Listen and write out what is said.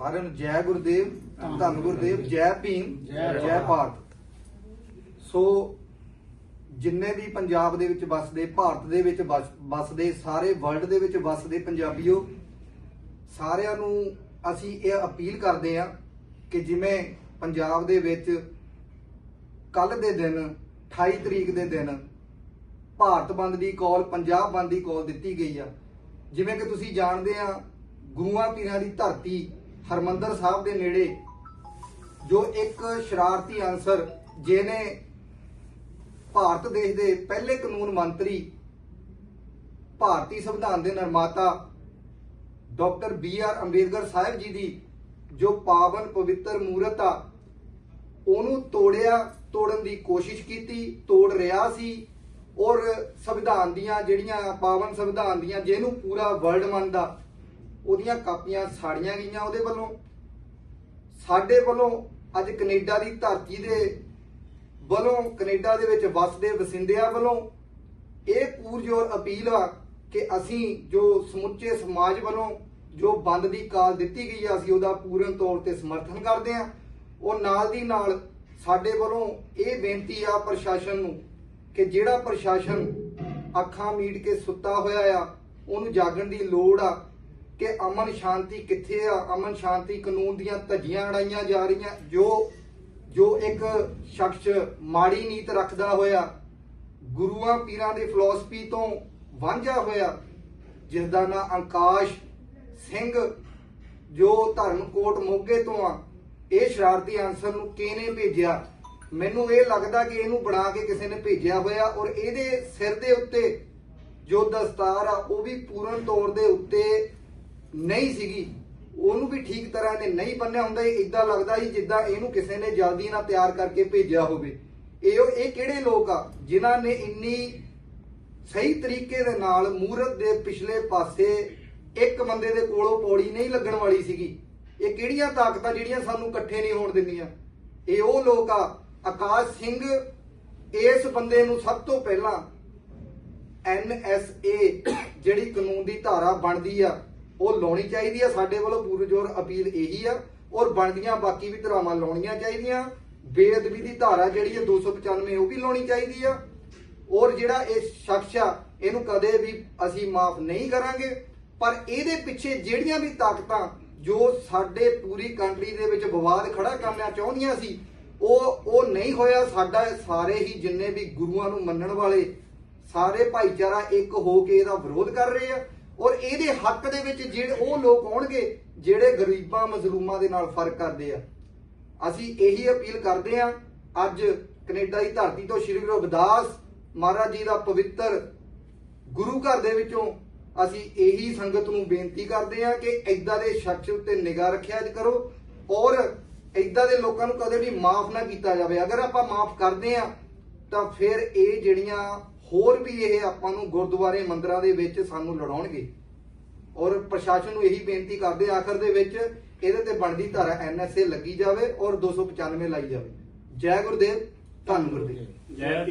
ਸਾਰਿਆਂ ਨੂੰ ਜੈ ਗੁਰਦੇਵ ਧੰਨ ਗੁਰਦੇਵ ਜੈ ਭੀਮ ਜੈ ਭਾਰਤ। ਸੋ ਜਿੰਨੇ ਵੀ ਪੰਜਾਬ ਦੇ ਵਿੱਚ ਵੱਸਦੇ ਭਾਰਤ ਦੇ ਵਿੱਚ ਵੱਸ- ਵੱਸਦੇ ਸਾਰੇ ਵਰਲਡ ਦੇ ਵਿੱਚ ਵੱਸਦੇ ਪੰਜਾਬੀਓ ਸਾਰਿਆਂ ਨੂੰ ਅਸੀਂ ਇਹ ਅਪੀਲ ਕਰਦੇ ਹਾਂ ਕਿ ਜਿਵੇਂ ਪੰਜਾਬ ਦੇ ਵਿੱਚ ਕੱਲ ਦੇ ਦਿਨ 28 ਤਰੀਕ ਦੇ ਦਿਨ ਭਾਰਤ ਬੰਦ ਦੀ ਕਾਲ ਪੰਜਾਬ ਬੰਦ ਦੀ ਕਾਲ ਦਿੱਤੀ ਗਈ ਆ। ਜਿਵੇਂ ਕਿ ਤੁਸੀਂ ਜਾਣਦੇ ਆ ਗੁਰੂਆਂ ਪੀਰਾਂ ਦੀ ਧਰਤੀ ਹਰਮੰਦਰ ਸਾਹਿਬ ਦੇ ਨੇੜੇ ਜੋ ਇੱਕ ਸ਼ਰਾਰਤੀ ਅਨਸਰ ਜਿਹਨੇ ਭਾਰਤ ਦੇਸ਼ ਦੇ ਪਹਿਲੇ ਕਾਨੂੰਨ ਮੰਤਰੀ, ਭਾਰਤੀ ਸੰਵਿਧਾਨ ਦੇ ਨਿਰਮਾਤਾ doctor B R Ambedkar sahib ji ਦੀ ਜੋ ਪਾਵਨ ਪਵਿੱਤਰ ਮੂਰਤ ਆ, ਉਹਨੂੰ ਤੋੜਿਆ, ਤੋੜਨ ਦੀ ਕੋਸ਼ਿਸ਼ ਕੀਤੀ, ਤੋੜ ਰਿਹਾ ਸੀ ਔਰ ਸੰਵਿਧਾਨ ਦੀਆਂ ਜਿਹੜੀਆਂ ਪਾਵਨ ਸੰਵਿਧਾਨ ਦੀਆਂ ਜਿਹਨੂੰ ਪੂਰਾ ਵਰਲਡ ਮੰਨਦਾ ਉਹਦੀਆਂ ਕਾਪੀਆਂ ਸਾੜੀਆਂ ਗਈਆਂ ਉਹਦੇ ਵੱਲੋਂ। ਸਾਡੇ ਵੱਲੋਂ ਅੱਜ ਕੈਨੇਡਾ ਦੀ ਧਰਤੀ ਦੇ ਵੱਲੋਂ, ਕੈਨੇਡਾ ਦੇ ਵਿੱਚ ਵੱਸਦੇ ਵਸਿੰਦਿਆਂ ਵੱਲੋਂ ਇਹ ਪੂਰਜੋਰ ਅਪੀਲ ਆ ਕਿ ਅਸੀਂ ਜੋ ਸਮੁੱਚੇ ਸਮਾਜ ਵੱਲੋਂ ਜੋ ਬੰਦ ਦੀ ਕਾਲ ਦਿੱਤੀ ਗਈ ਆ, ਅਸੀਂ ਉਹਦਾ ਪੂਰਨ ਤੌਰ ਤੇ ਸਮਰਥਨ ਕਰਦੇ ਆ। ਉਹ ਨਾਲ ਦੀ ਨਾਲ ਸਾਡੇ ਵੱਲੋਂ ਇਹ ਬੇਨਤੀ ਆ ਪ੍ਰਸ਼ਾਸਨ ਨੂੰ ਕਿ ਜਿਹੜਾ ਪ੍ਰਸ਼ਾਸਨ ਅੱਖਾਂ ਮੀਟ ਕੇ ਸੁੱਤਾ ਹੋਇਆ ਆ, ਉਹਨੂੰ ਜਾਗਣ ਦੀ ਲੋੜ ਆ। ਕਿ ਅਮਨ ਸ਼ਾਂਤੀ ਕਿੱਥੇ ਆ? ਅਮਨ ਸ਼ਾਂਤੀ ਕਾਨੂੰਨ ਦੀਆਂ ਧੱਜੀਆਂ ਉਡਾਈਆਂ ਜਾ ਰਹੀਆਂ। ਜੋ ਜੋ ਇੱਕ ਸ਼ਖਸ ਮਾੜੀ ਨੀਤ ਰੱਖਦਾ ਹੋਇਆ, ਗੁਰੂਆਂ ਪੀਰਾਂ ਦੀ ਫਿਲਾਸਫੀ ਤੋਂ ਵਾਂਝਾ ਹੋਇਆ ਜਿਸ ਦਾ ਨਾਂ ਆਕਾਸ਼ ਸਿੰਘ, ਜੋ ਧਰਮਕੋਟ ਮੋਗੇ ਤੋਂ ਆ, ਇਹ ਸ਼ਰਾਰਤੀ ਅਨਸਰ ਨੂੰ ਕਿਹਨੇ ਭੇਜਿਆ? ਮੈਨੂੰ ਇਹ ਲੱਗਦਾ ਕਿ ਇਹਨੂੰ ਬਣਾ ਕੇ ਕਿਸੇ ਨੇ ਭੇਜਿਆ ਹੋਇਆ ਔਰ ਇਹਦੇ ਸਿਰ ਦੇ ਉੱਤੇ ਜੋ ਦਸਤਾਰ ਆ, ਉਹ ਵੀ ਪੂਰਨ ਤੌਰ ਦੇ ਉੱਤੇ ਨਹੀਂ ਸੀਗੀ। ਉਹਨੂੰ ਵੀ ਠੀਕ ਤਰ੍ਹਾਂ ਨੇ ਨਹੀਂ ਬੰਨਿਆ ਹੁੰਦਾ, ਇਹ ਇਦਾਂ ਲੱਗਦਾ ਸੀ ਜਿੱਦਾਂ ਇਹਨੂੰ ਕਿਸੇ ਨੇ ਜਲਦੀ ਨਾਲ ਤਿਆਰ ਕਰਕੇ ਭੇਜਿਆ ਹੋਵੇ। ਇਹ ਇਹ ਕਿਹੜੇ ਲੋਕ ਆ? ਜਿਨ੍ਹਾਂ ਨੇ ਇੰਨੀ ਸਹੀ ਤਰੀਕੇ ਦੇ ਨਾਲ ਮੂਰਤ ਦੇ ਪਿਛਲੇ ਪਾਸੇ ਇੱਕ ਬੰਦੇ ਦੇ ਕੋਲੋਂ ਪੌੜੀ ਨਹੀਂ ਲੱਗਣ ਵਾਲੀ ਸੀਗੀ। ਇਹ ਕਿਹੜੀਆਂ ਤਾਕਤਾਂ ਜਿਹੜੀਆਂ ਸਾਨੂੰ ਇਕੱਠੇ ਨਹੀਂ ਹੋਣ ਦਿੰਦੀਆਂ? ਇਹ ਉਹ ਲੋਕ ਆ, ਆਕਾਸ਼ ਸਿੰਘ, ਇਸ ਬੰਦੇ ਨੂੰ ਸਭ ਤੋਂ ਪਹਿਲਾਂ ਐਨਐਸਏ ਜਿਹੜੀ ਕਾਨੂੰਨ ਦੀ ਧਾਰਾ ਬਣਦੀ ਆ ਉਹ ਲਾਉਣੀ ਚਾਹੀਦੀ ਆ, ਸਾਡੇ ਵੱਲੋਂ ਪੂਰੀ ਜ਼ੋਰ ਅਪੀਲ ਇਹੀ ਆ। ਔਰ ਬਣਦੀਆਂ ਬਾਕੀ ਵੀ ਧਾਰਾਵਾਂ ਲਾਉਣੀਆਂ ਚਾਹੀਦੀਆਂ। ਬੇਅਦਬੀ ਦੀ ਧਾਰਾ ਜਿਹੜੀ ਹੈ 295 ਉਹ ਵੀ ਲਾਉਣੀ ਚਾਹੀਦੀ ਆ। ਔਰ ਜਿਹੜਾ ਇਹ ਸ਼ਖਸ ਆ, ਇਹਨੂੰ ਕਦੇ ਵੀ ਅਸੀਂ ਮਾਫ ਨਹੀਂ ਕਰਾਂਗੇ। ਪਰ ਇਹਦੇ ਪਿੱਛੇ ਜਿਹੜੀਆਂ ਵੀ ਤਾਕਤਾਂ, ਜੋ ਸਾਡੇ ਪੂਰੀ ਕੰਟਰੀ ਦੇ ਵਿੱਚ ਵਿਵਾਦ ਖੜਾ ਕਰਨਾ ਚਾਹੁੰਦੀਆਂ ਸੀ, ਉਹ ਉਹ ਨਹੀਂ ਹੋਇਆ। ਸਾਡਾ ਸਾਰੇ ਹੀ ਜਿੰਨੇ ਵੀ ਗੁਰੂਆਂ ਨੂੰ ਮੰਨਣ ਵਾਲੇ, ਸਾਰੇ ਭਾਈਚਾਰਾ ਇੱਕ ਹੋ ਕੇ ਇਹਦਾ ਵਿਰੋਧ ਕਰ ਰਹੇ ਆ। ਔਰ ਇਹਦੇ ਹੱਕ ਦੇ ਵਿੱਚ ਜਿਹੜੇ ਉਹ ਲੋਕ ਆਉਣਗੇ, ਜਿਹੜੇ ਗਰੀਬਾਂ ਮਜ਼ਲੂਮਾਂ ਦੇ ਨਾਲ ਫ਼ਰਕ ਕਰਦੇ ਆ। ਅਸੀਂ ਇਹੀ ਅਪੀਲ ਕਰਦੇ ਹਾਂ, ਅੱਜ ਕੈਨੇਡਾ ਦੀ ਧਰਤੀ ਤੋਂ ਸ਼੍ਰੀ ਗੁਰੂ ਰਵਿਦਾਸ ਮਹਾਰਾਜ ਜੀ ਦਾ ਪਵਿੱਤਰ ਗੁਰੂ ਘਰ ਦੇ ਵਿੱਚੋਂ ਅਸੀਂ ਇਹੀ ਸੰਗਤ ਨੂੰ ਬੇਨਤੀ ਕਰਦੇ ਹਾਂ ਕਿ ਐਦਾਂ ਦੇ ਸ਼ਖਸ ਉੱਤੇ ਨਿਗਾਹ ਰੱਖਿਆ ਕਰੋ ਔਰ ਐਦਾਂ ਦੇ ਲੋਕਾਂ ਨੂੰ ਕਦੇ ਵੀ ਮਾਫ ਨਾ ਕੀਤਾ ਜਾਵੇ। ਅਗਰ ਆਪਾਂ ਮਾਫ ਕਰਦੇ ਹਾਂ, ਤਾਂ ਫਿਰ ਇਹ ਜਿਹੜੀਆਂ ਹੋਰ ਵੀ ਇਹ ਆਪਾਂ ਨੂੰ ਗੁਰਦੁਆਰੇ ਮੰਦਰਾਂ ਦੇ ਵਿੱਚ ਸਾਨੂੰ ਲੜਾਉਣਗੇ। ਔਰ ਪ੍ਰਸ਼ਾਸਨ ਨੂੰ ਇਹੀ ਬੇਨਤੀ ਕਰਦੇ ਆਖਰ ਦੇ ਵਿੱਚ ਇਹਦੇ ਤੇ ਬਣਦੀ ਧਾਰਾ ਐਨਐਸਏ ਲੱਗੀ ਜਾਵੇ ਔਰ 295 ਲਾਈ ਜਾਵੇ। ਜੈ ਗੁਰਦੇਵ, ਧੰਨ ਗੁਰਦੇਵ। ਜੈ